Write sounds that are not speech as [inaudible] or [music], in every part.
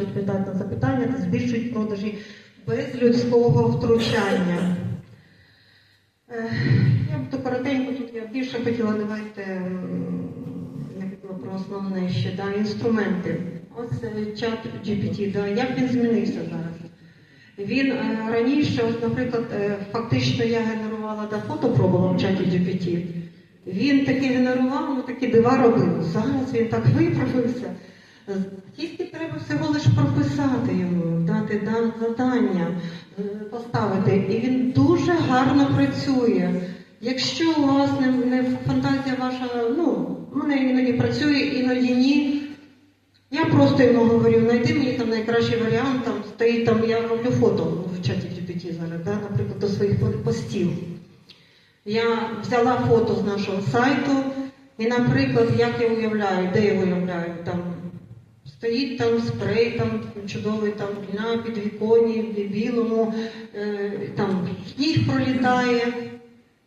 Відповідати на запитання та збільшують продажі без людського втручання. Е, Я б то коротенько тут я більше хотіла давайте про основне ще да, інструменти. Ось е, чат GPT, да, як він змінився зараз. Він е, раніше, от, наприклад, фактично я генерувала да, фото пробувала в чаті GPT. Він таки генерував, ну такі дива робив. Зараз він так виправився. З- Тільки треба всього лиш прописати йому, дати да- завдання, е, поставити. І він дуже гарно працює. Якщо у вас не, не фантазія ваша, ну, в мене іноді працює, іноді ні. Я просто йому говорю, знайди мені там найкращий варіант, там стоїть там, я роблю фото в чаті GPT зараз, да, наприклад, до своїх постів. Я взяла фото з нашого сайту, і, наприклад, як я уявляю, де я уявляю, там стоїть там спрей, там чудовий там на підвіконні, в білому, е, там сніг пролітає.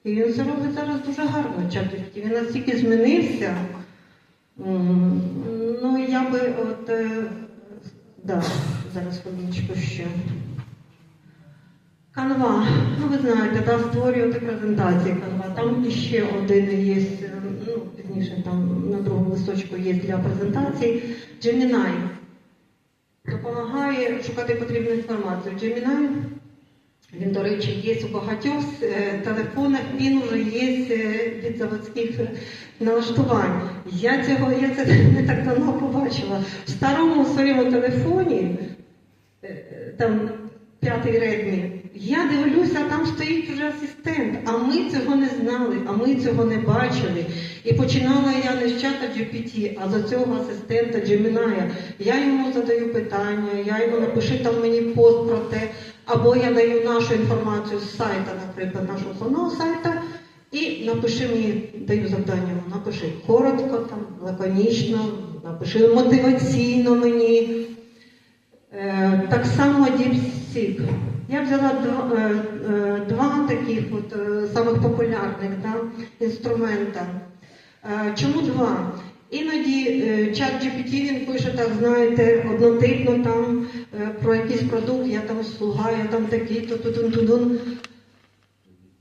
І він це робить зараз дуже гарно, чат Він настільки змінився. Ну, я би от, е, да, зараз хвилиночку ще. Канва, ну ви знаєте, да, створювати презентації канва. Там іще один є, е, пізніше там на другому листочку є для презентацій. Gemini допомагає шукати потрібну інформацію. Gemini, він, до речі, є у багатьох е, телефонах, він вже є е, від заводських налаштувань. Я цього я це [laughs] не так давно побачила. В старому своєму телефоні, е, е, там п'ятий Redmi, я дивлюся, там стоїть вже асистент, а ми цього не знали, а ми цього не бачили. І починала я не з чата GPT, а з цього асистента Gemini. Я йому задаю питання, я йому напишу там мені пост про те, або я даю нашу інформацію з сайта, наприклад, нашого основного сайта, і напиши мені, даю завдання, напиши коротко, там, лаконічно, напиши мотиваційно мені. Е, Так само DeepSeek. Я взяла два, е, е, два таких от, е, самих популярних да, інструмента. Чому два? Іноді чат GPT він пише, так знаєте, однотипно там про якийсь продукт, я там слуга, я там такий, то тудун тудун.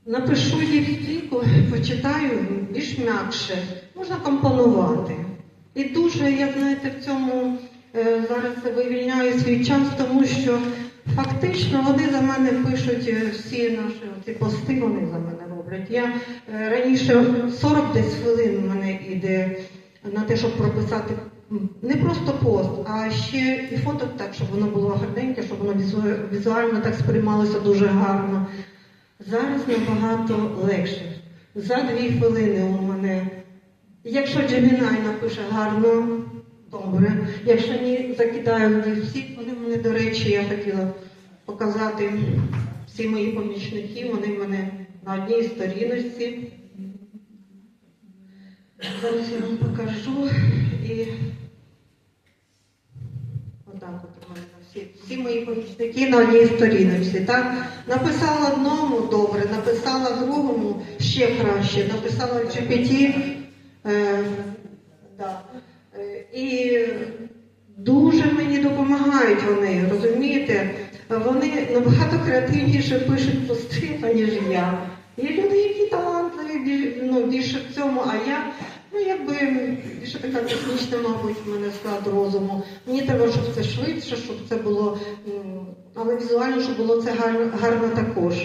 Напишу DeepSeek, почитаю більш м'якше, можна компонувати. І дуже, я знаєте, в цьому зараз вивільняю свій час, тому що фактично вони за мене пишуть е, всі наші ці пости, вони за мене роблять. Я е, раніше 40 десь хвилин в мене йде на те, щоб прописати не просто пост, а ще і фото так, щоб воно було гарненьке, щоб воно візуально так сприймалося дуже гарно. Зараз набагато легше. За дві хвилини у мене. Якщо Gemini напише гарно, добре. Якщо ні, закидаю всі, вони до речі, я хотіла показати всі мої помічники, вони в мене на одній сторіночці. Зараз я вам покажу і отак от у мене всі, всі мої помічники на одній сторіночці. Так? Написала одному добре, написала другому ще краще, написала GPT. Е, да. Е, і дуже мені допомагають вони, розумієте? Вони набагато креативніше пишуть пости, ніж я. Є люди, які талантливі ну, більше в цьому, а я, ну якби більше така технічна, мабуть, в мене склад розуму. Мені треба, щоб це швидше, щоб це було, але візуально, щоб було це гарно, гарно також.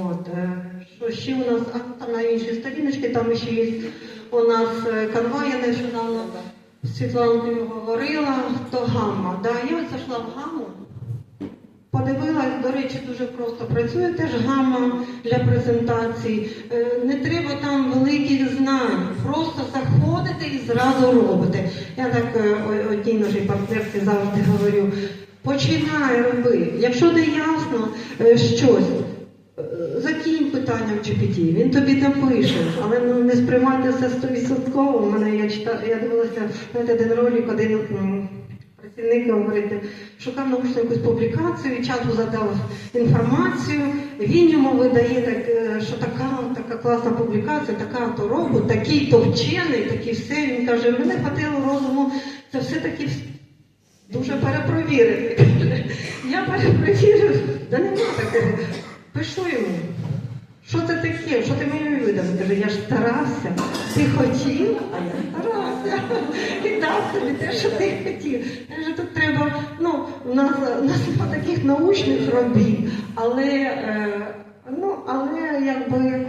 От, е, що ще у нас, а там на іншій сторіночці, там ще є у нас е, канва, я нещодавно Світланкою говорила, то гамма. Да, я зайшла в гамму, подивилась, до речі, дуже просто працює теж гамма для презентацій. Е, Не треба там великих знань, просто заходите і зразу робите. Я так е, одній нашій партнерці завжди говорю, починай роби. Якщо не ясно е, щось, питання в GPT, він тобі напише, але ну, не сприймайте все стовідсотково. У мене я читала, я дивилася знаєте, один ролик, один м, працівник говорить, шукав научну якусь публікацію, чату задав інформацію, він йому видає так, е, що така, така класна публікація, така то робот, такий то вчений, такий все. Він каже, мене хватило розуму, це все-таки дуже перепровірити. [laughs] Я перепровірив, да нема такого. Пишу йому. Що це таке? Що ти мені видав? Каже, я ж старався. Ти хотів, а я старався. І дав тобі те, що ти хотів. Каже, тут треба, ну, у нас, у таких научних робіт, але, е, ну, але якби.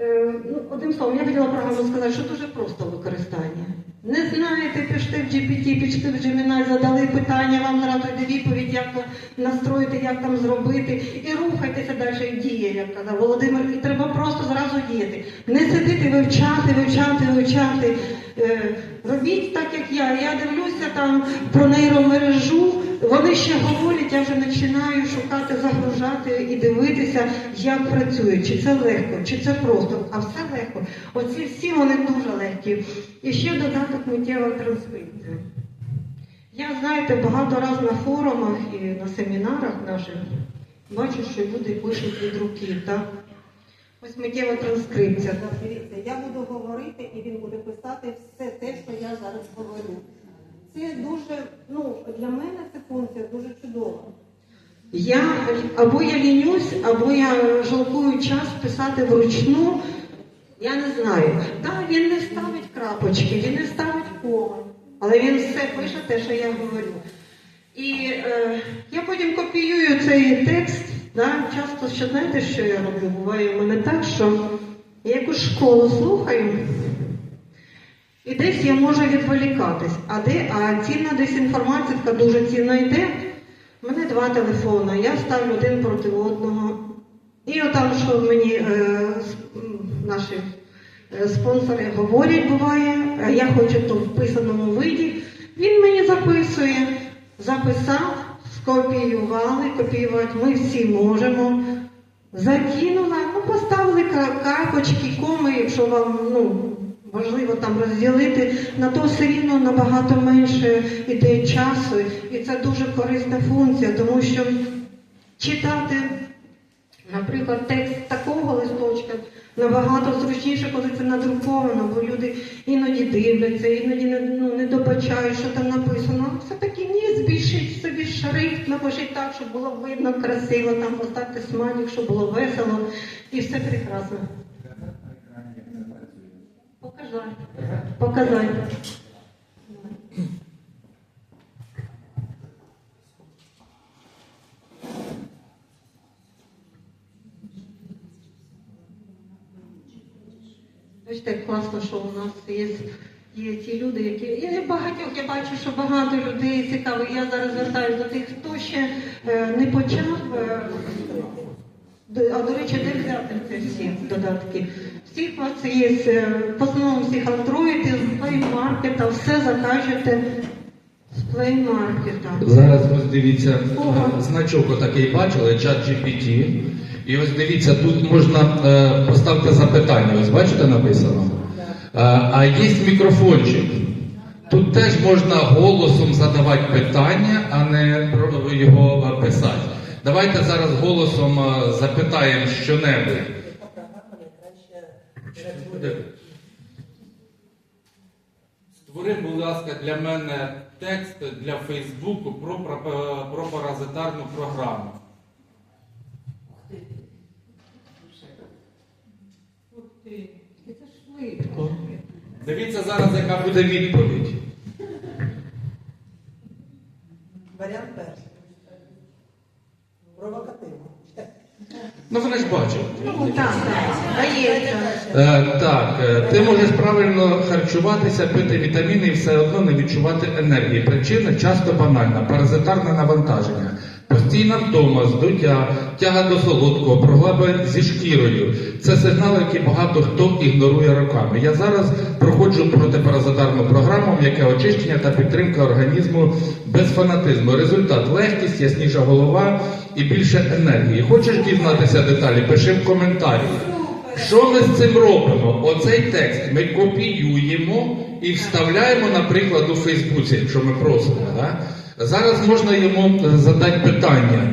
Е, Ну, одним словом, я хотіла програму сказати, що дуже просто використання. Не знаєте, пішли в GPT, пішли в Gemini, задали питання, вам зразу відповідь, як настроїти, як там зробити, і рухайтеся далі і діє, як казав Володимир. І треба просто зразу діяти. Не сидіти, вивчати, вивчати, вивчати. Е, робіть так, як я. Я дивлюся там про нейромережу. Вони ще говорять, я вже починаю шукати, загружати і дивитися, як працює, чи це легко, чи це просто, а все легко. Оці всі вони дуже легкі. І ще додаток миттєва транскрипція. Я, знаєте, багато разів на форумах і на семінарах наших бачу, що люди пишуть від руки, так? Ось миттєва транскрипція. Дивіться, я буду говорити і він буде писати все те, що я зараз говорю. Це дуже, ну, для мене ця функція дуже чудова. Я або я лінюсь, або я жалкую час писати вручну. Я не знаю. Так, він не ставить крапочки, він не ставить кома, але він все пише те, що я говорю. І е, я потім копіюю цей текст. Да? Часто що знаєте, що я роблю? Буває у мене так, що я якусь школу слухаю. І десь я можу відволікатись. А де а цінна десь інформація така дуже цінна йде. У мене два телефони, я ставлю один проти одного. І отам, що мені е, наші е, спонсори говорять, буває, а я хочу то в писаному виді. Він мені записує, записав, скопіювали, копіювати ми всі можемо. Закинула, ну поставили капочки, коми, якщо вам ну, важливо там розділити, на то все рівно набагато менше іде часу. І це дуже корисна функція, тому що читати, наприклад, текст такого листочка набагато зручніше, коли це надруковано, бо люди іноді дивляться, іноді не, ну, не добачають, що там написано. Все-таки ні, збільшіть собі шрифт, напишіть так, щоб було видно красиво, там поставте смайлик, щоб було весело, і все прекрасно. Показати. Показати. Бачите, як класно, що у нас є, є ті люди, які. І багатьох я бачу, що багато людей цікавих. Я зараз звертаюся до тих, хто ще е, не почав. Е, а до речі, де взяти ці всі додатки? Всіх у вас є, е, в основному всіх андроїди з Market, все закажете з Market. Зараз ось дивіться, Ого. е, значок отакий бачили, чат GPT. І ось дивіться, тут можна е, поставити запитання. Ось бачите написано? Е, а є мікрофончик. Тут теж можна голосом задавати питання, а не його е, писати. Давайте зараз голосом е, запитаємо що-небудь. Створи, будь ласка, для мене текст для Фейсбуку про, про, про паразитарну програму. Ух ти, це швидко. Дивіться зараз, яка буде. Відповідь. Варіант перший. Провокативно. Ну вони ж бачать. Ну, так, так. Е, так, е, ти можеш правильно харчуватися, пити вітаміни і все одно не відчувати енергії. Причина часто банальна, паразитарне навантаження. Постійна втома, здуття, тяга до солодкого, проблеми зі шкірою. Це сигнали, які багато хто ігнорує роками. Я зараз проходжу протипаразитарну програму, яке очищення та підтримка організму без фанатизму. Результат легкість, ясніша голова і більше енергії. Хочеш дізнатися деталі? Пиши в коментарі. Що ми з цим робимо? Оцей текст ми копіюємо і вставляємо, наприклад, у Фейсбуці, якщо ми просимо. Да? Зараз можна йому е, задати питання.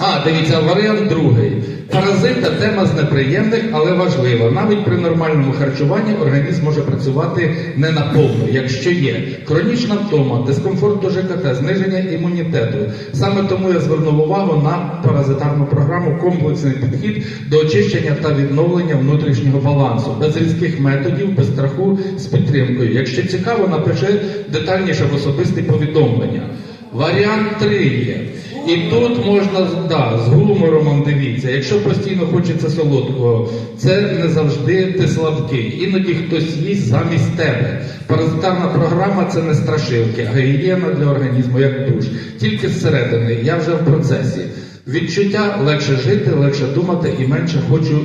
А, дивіться, варіант другий. Паразита тема з неприємних, але важлива. Навіть при нормальному харчуванні організм може працювати не наповну, якщо є хронічна втома, дискомфорт до ЖКТ, зниження імунітету. Саме тому я звернув увагу на паразитарну програму комплексний підхід до очищення та відновлення внутрішнього балансу, без різких методів, без страху, з підтримкою. Якщо цікаво, напиши детальніше в особисті повідомлення. Варіант 3 є. І тут можна да, з гумором дивіться. Якщо постійно хочеться солодкого, це не завжди ти слабкий. Іноді хтось їсть замість тебе. Паразитарна програма це не страшилки, а гігієна для організму, як душ. Тільки зсередини, я вже в процесі. Відчуття легше жити, легше думати і менше хочу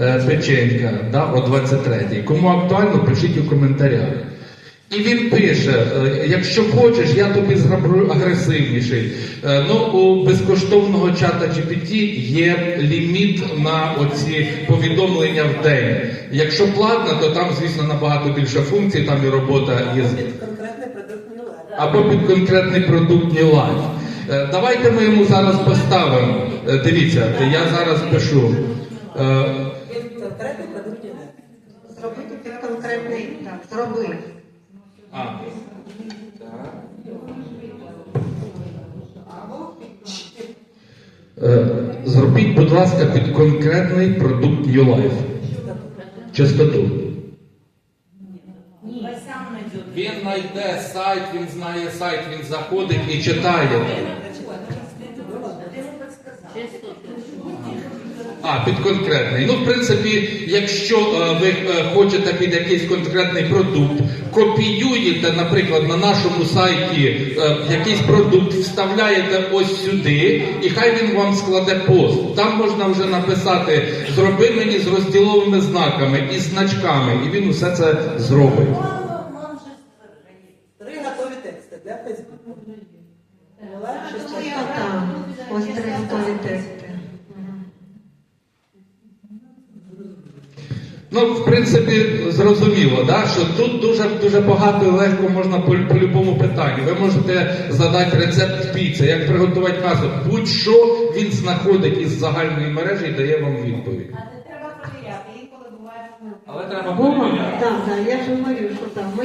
е, печенька да, о 23-й. Кому актуально, пишіть у коментарях. І він пише: е, якщо хочеш, я тобі зроблю агресивніший. Е, Ну, у безкоштовного чата GPT є ліміт на оці повідомлення в день. Якщо платно, то там, звісно, набагато більше функцій, там і робота із Під конкретний продукт або під конкретний продукт Life. Е, Давайте ми йому зараз поставимо. Дивіться, я зараз пишу. Під конкретний продукт не. Зробити під конкретний так, зроби. А. Так. е, Зробіть, будь ласка, під конкретний продукт New Life. Частоту. Він знайде сайт, він знає сайт, він заходить і читає. А, під конкретний. Ну, в принципі, якщо е, ви е, хочете під якийсь конкретний продукт, копіюєте, наприклад, на нашому сайті е, якийсь продукт, вставляєте ось сюди, і хай він вам складе пост. Там можна вже написати зроби мені з розділовими знаками і значками, і він усе це зробить. Три готові тексти для Фейсбуку. Була щось Ну, таке. я там. Ось три готові тексти. Мгм. Ну, в принципі, зрозуміло, да, що тут дуже дуже багато і легко можна по, по любому питанню. Ви можете задати рецепт піци, як приготувати м'ясо. Будь-що він знаходить із загальної мережі і дає вам відповідь. Треба перевіряти, інколи буває. Але треба перевіряти. так, так, я ж говорю, що там. Ми,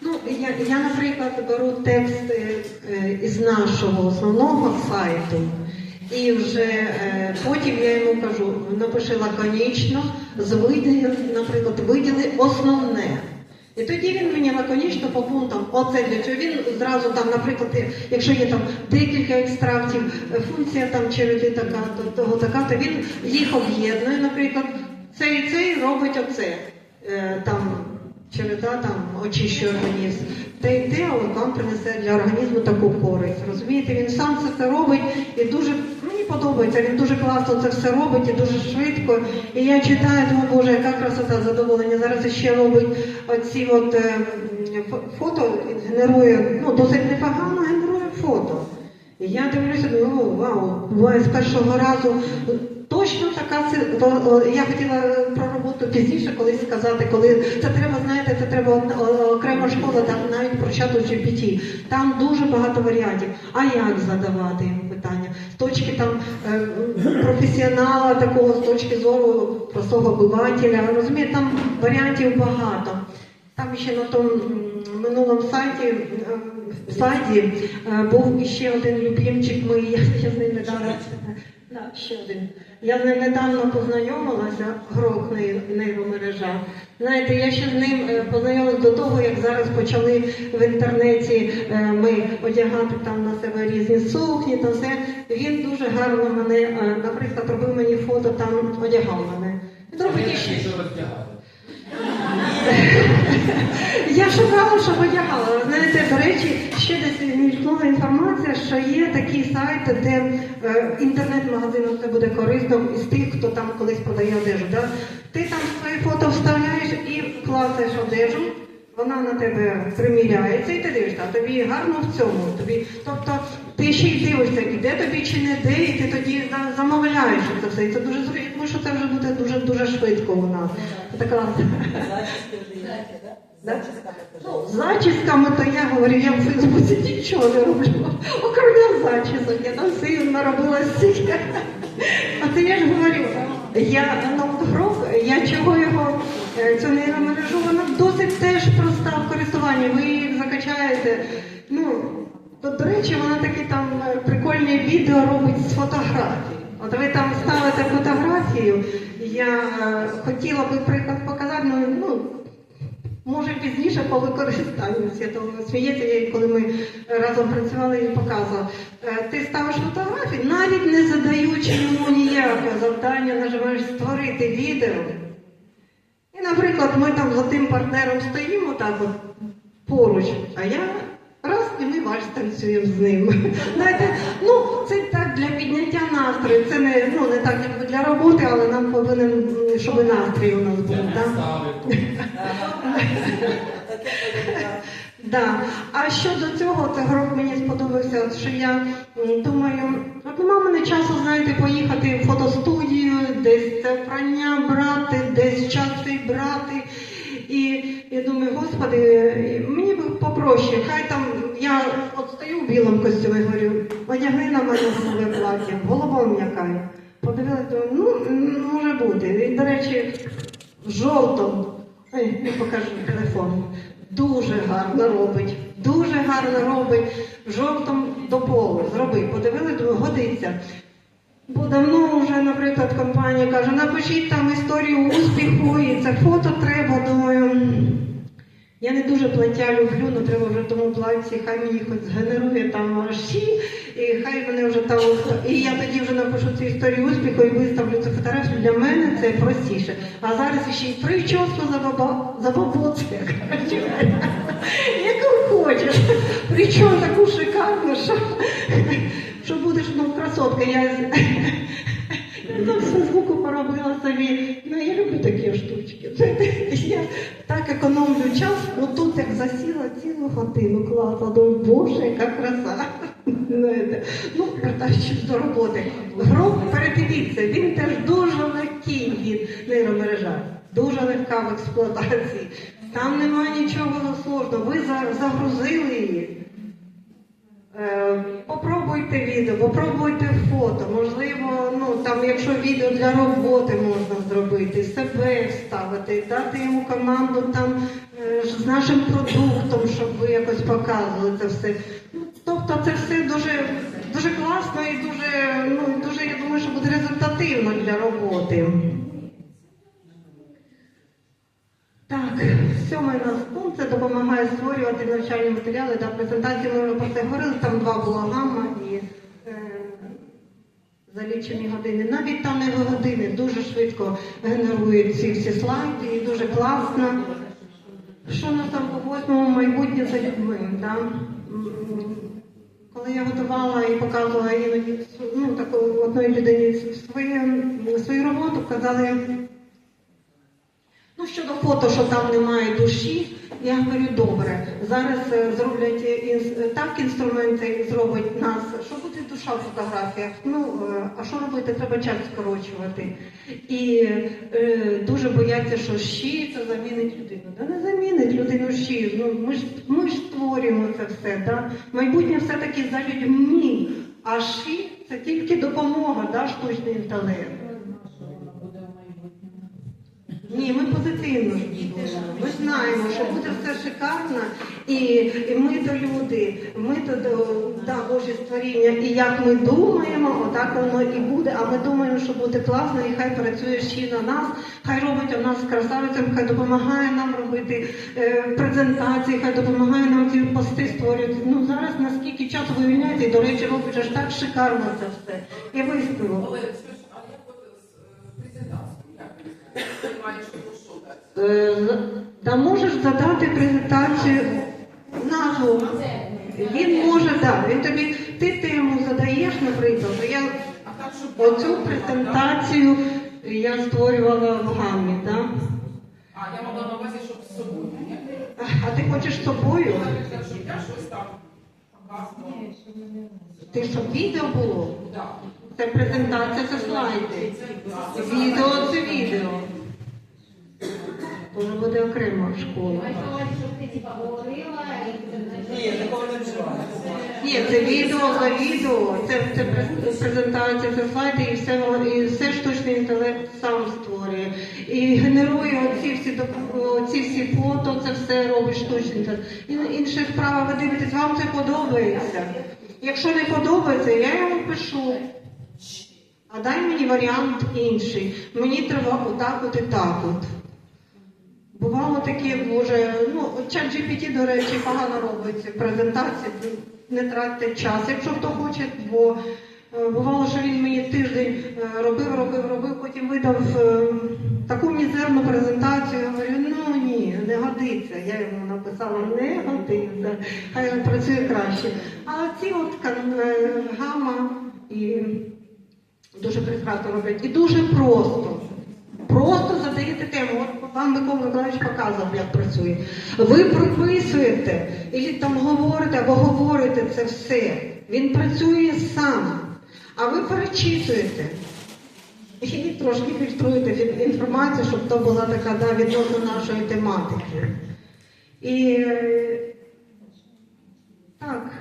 ну, я, я, наприклад, беру текст е, е, із нашого основного сайту, і вже е, потім я йому кажу, напиши лаконічно, з наприклад, виділи основне. І тоді він мені лаконічно по пунктам, оце для цього. Він зразу там, наприклад, якщо є там декілька екстрактів, е, функція там череди така, то того така, то він їх об'єднує, наприклад, цей і цей робить оце. Е, Там череда там очищує організм. Те і те, але вам принесе для організму таку користь. Розумієте, він сам це все робить і дуже мені подобається. Він дуже класно це все робить і дуже швидко. І я читаю, думаю, боже, яка красота, задоволення. Зараз ще робить оці от е, фото генерує, ну досить непогано генерує фото. І я дивлюся, думаю, о, вау, буває з першого разу. Точно така я хотіла е, про роботу пізніше колись сказати, коли це треба, знаєте, це треба окрема школа, там навіть про чату GPT. Там дуже багато варіантів. А як задавати йому питання? З точки там е, професіонала, такого з точки зору простого обивателя. Розумієте, там варіантів багато. Там ще на тому минулому сайті е, сайті е, був ще один любимчик мій, [laughs] я, з ним недавно. Да, ще один. Я з ним недавно познайомилася, грок нейромережа. Знаєте, я ще з ним е, познайомилася до того, як зараз почали в інтернеті е, ми одягати там на себе різні сукні та все. Він дуже гарно мене, е, наприклад, робив мені фото, там одягав мене. Він робить ще. [laughs] Я шукала, щоб одягала. Знаєте, до речі, ще десь мількнула інформація, що є такий сайт, де е, інтернет-магазин це буде корисно із тих, хто там колись продає одежу. Да? Ти там своє фото вставляєш і клацаєш одежу. Вона на тебе приміряється, і ти дивишся, а тобі гарно в цьому. Тобі, тобто ти ще й дивишся, іде тобі чи не де, і ти тоді замовляєш це все. І це дуже зручно, що це вже буде дуже дуже швидко у нас. Така? Зачісками Ну, зачісками, то я говорю, я в Фейсбуці нічого не роблю. Окрім зачісок, я там все наробила стільки. А це я ж говорю, я ноутгруп, я чого його, е, цю нейромережу, вона досить теж проста в користуванні. Ви її закачаєте. Ну, то, до речі, вона такі там е, прикольні відео робить з фотографій. От ви там ставите фотографію, я е, хотіла би приклад показати, ну, ну Може пізніше по використанню святого сміється, коли ми разом працювали і показував. Е, Ти ставиш фотографії, навіть не задаючи йому ніякого завдання, нажимаєш створити відео. І, наприклад, ми там за тим партнером стоїмо так от поруч, а я раз і ми вальс танцюємо з ним. Знаєте, ну це так для підняття настрою. Це не, ну, не так якби для роботи, але нам повинен, щоб настрій у нас був. [laughs] Да. А щодо цього, це гроб мені сподобався, що я думаю, от нема мене часу, знаєте, поїхати в фотостудію, десь це прання брати, десь часи брати. І я думаю, господи, мені попроще, хай там я от стою в білому костюмі, говорю, одягни на мене нове плаття, голова м'яка. Подивилася, ну, може бути. І, до речі, в жовтому, ой, не покажу телефон. Дуже гарно робить, дуже гарно робить. Жовтом до полу зроби. Подивили, думаю, годиться. Бо давно вже, наприклад, компанія каже, напишіть там історію успіху, і це фото треба. Думаю, я не дуже плаття люблю, але треба вже тому платці, хай мені хоч згенерує там марші, і хай вони вже там. І я тоді вже напишу цю історію успіху і виставлю цю фотографію. Для мене це простіше. А зараз ще й прическу за баба за коротше. Яку хочеш. Причому таку шикарну, що, що будеш ну, красотка. Я, там все звуку поробила собі. Ну, я люблю такі штучки. Я так економлю час, ну тут як засіла цілу годину класла, думаю, боже, яка краса. Ну, вертаючись до роботи. Гроб, передивіться, він теж дуже легкий від нейромережа, дуже легка в експлуатації. Там немає нічого сложного. Ви загрузили її. Е, Попробуйте відео, попробуйте фото. Можливо, ну там, якщо відео для роботи можна зробити, себе вставити, дати йому команду там е, з нашим продуктом, щоб ви якось показували це все. Ну, тобто це все дуже, дуже класно і дуже, ну, дуже, я думаю, що буде результативно для роботи. Так, сьомий нас пункт це допомагає створювати навчальні матеріали та презентації. Ми про це говорили, там два була гамма і е, за лічені години. Навіть там не години дуже швидко генерують ці всі слайди і дуже класно. Що у нас там по восьмому майбутнє за людьми? Да? Коли я готувала і показувала іноді ну, таку одної людині свою, свою роботу, казали. Ну, щодо фото, що там немає душі, я говорю, добре. Зараз е, зроблять е, так інструменти зробить нас, що буде душа в фотографіях. Ну, е, а що робити? Треба час скорочувати. І е, дуже бояться, що щі це замінить людину. Та не замінить людину щі. Ну, ми ж ми ж створюємо це все. Да? Майбутнє все-таки за людьми. А щі це тільки допомога, да, штучний інтелект. Ні, ми позитивно. Ми знаємо, що буде все шикарно, і, і ми то люди, ми то до- да, Божі створіння. І як ми думаємо, отак воно і буде. А ми думаємо, що буде класно, і хай працює ще на нас, хай робить у нас красавицям, хай допомагає нам робити е, презентації, хай допомагає нам ці пости створювати. Ну зараз наскільки часу вивільняється, і до речі, робить аж так шикарно це все. І виставило. Але скажи, а як от з презентацією? Як ти маєш про дати? Е, можеш задати презентацію назву. Він може, так, він тобі, ти тему задаєш, наприклад, я оцю презентацію я створювала в гамі, так? А я мала на увазі, щоб з собою. А ти хочеш з собою? Я щось там. Ти щоб відео було? Да. Це презентація, це слайди. Да, Відео це відео. Дуже буде окрема школа. Ні, це відео за відео, це, це презентація, це слайди і все, і все штучний інтелект сам створює. І генерує оці всі, оці всі фото, це все робить штучний інтелект. Інша справа, ви дивитесь, вам це подобається. Якщо не подобається, я йому пишу. А дай мені варіант інший. Мені треба отак от і так от. Бувало таке, боже, ну, чат GPT, до речі, погано робить ці презентації, не тратьте час, якщо хто хоче, бо е, бувало, що він мені тиждень е, робив, робив, робив, потім видав е, таку мізерну презентацію, я говорю, ну ні, не годиться. Я йому написала, не годиться, хай він працює краще. А ці от гама і дуже прекрасно роблять. І дуже просто. Просто задаєте тему. От вам Микола Миколаївич показував, як працює. Ви прописуєте, і там говорите або говорите це все. Він працює сам, а ви перечитуєте. І трошки фільтруєте інформацію, щоб то була така да, відносно нашої тематики. І е, так,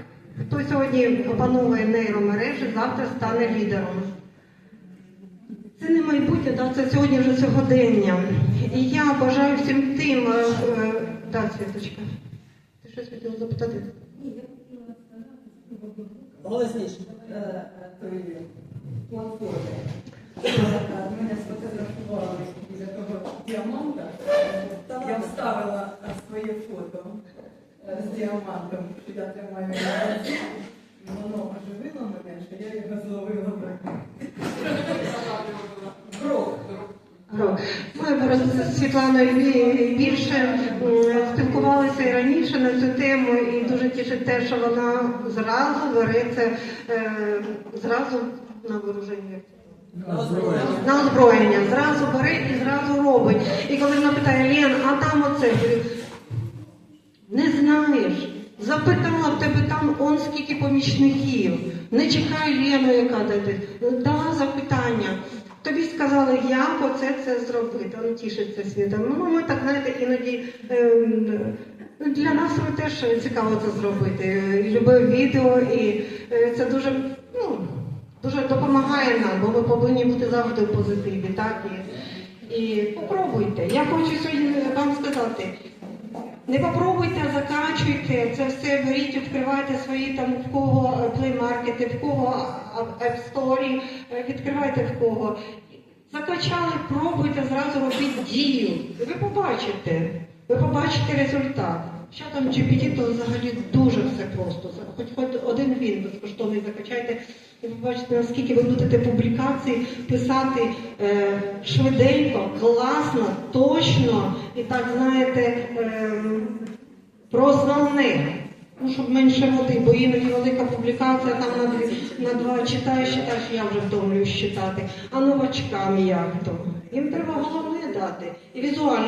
хто сьогодні опановує нейромережі, завтра стане лідером. Це да, це сьогодні вже сьогодення. І я бажаю всім тим. Е, е, да, Світочка. Ти щось хотіла запитати? Голосніше. е, платформи. Мене сфотографували біля того діаманта. Я вставила е, своє фото е, з діамантом, що я тримаю на Воно оживило мене, що я його зловила. Ми з Світланою більше спілкувалися і раніше на цю тему, і дуже тішить те, що вона зразу бере це е, зразу на вооруження. На озброєння, зразу бере і зразу робить. І коли вона питає, Лен, а там оце? Не знаєш. Запитала в тебе там он скільки помічників. Не чекай Лену, яка дати. Дала запитання. Тобі сказали, як оце це зробити. Он тішиться світом. Ну, ми так знаєте, іноді ем, для нас теж цікаво це зробити. Любе відео, і е, це дуже, ну, дуже допомагає нам, бо ми повинні бути завжди в позитиві. Так? І, і попробуйте. Я хочу сьогодні вам сказати. Не попробуйте, закачуйте це все, беріть, відкривайте свої там в кого плеймаркети, в кого App Store, е, відкривайте в кого. Закачали, пробуйте, зразу робіть дію. Ви побачите, ви побачите результат. Що там GPT, то взагалі дуже все просто. Хоч хоч один він безкоштовний закачайте, і ви побачите, наскільки ви будете публікацій писати е, швиденько, класно, точно і так знаєте ем, про основне. Ну, щоб менше води, бо іноді велика публікація, там на, дві- на два читаєш, читаєш, я вже втомлююсь читати. А новачкам як то? Їм треба головне дати. І візуально.